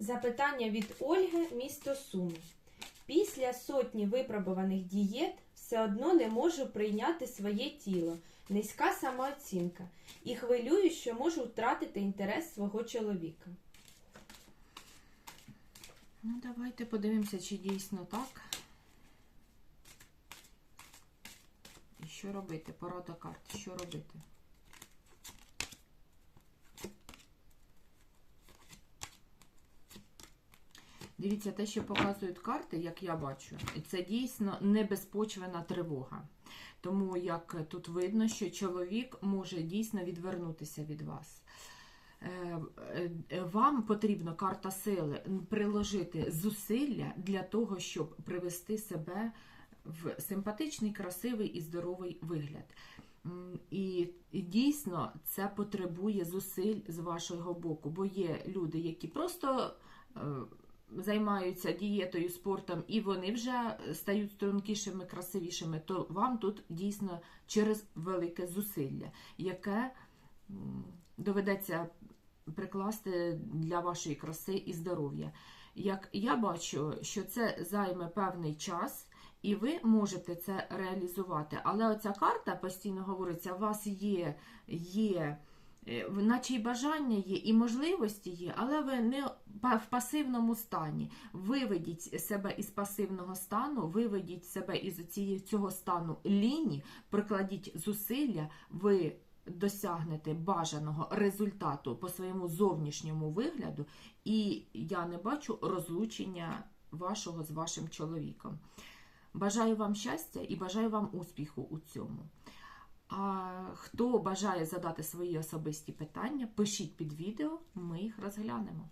Запитання від Ольги, місто Суми. Після сотні випробуваних дієт все одно не можу прийняти своє тіло, низька самооцінка. І хвилюю, що можу втратити інтерес свого чоловіка. Ну, давайте подивимося, чи дійсно так. І що робити? Порада карт. Що робити? Дивіться, те, що показують карти, як я бачу, це дійсно небезпочвена тривога. Тому як тут видно, що чоловік може дійсно відвернутися від вас. Е, е, Вам потрібно карта сили приложити зусилля для того, щоб привести себе в симпатичний, красивий і здоровий вигляд. І, і дійсно це потребує зусиль з вашого боку, бо є люди, які просто е, займаються дієтою, спортом, і вони вже стають стрункішими, красивішими, то вам тут дійсно через велике зусилля, яке доведеться прикласти для вашої краси і здоров'я. Як я бачу, що це займе певний час, і ви можете це реалізувати. Але оця карта постійно говориться, у вас є, є наче й бажання є, і можливості є, але ви не в пасивному стані. Виведіть себе із пасивного стану, виведіть себе із цього стану ліні, прикладіть зусилля, ви досягнете бажаного результату по своєму зовнішньому вигляду, і я не бачу розлучення вашого з вашим чоловіком. Бажаю вам щастя і бажаю вам успіху у цьому. А хто бажає задати свої особисті питання, пишіть під відео, ми їх розглянемо.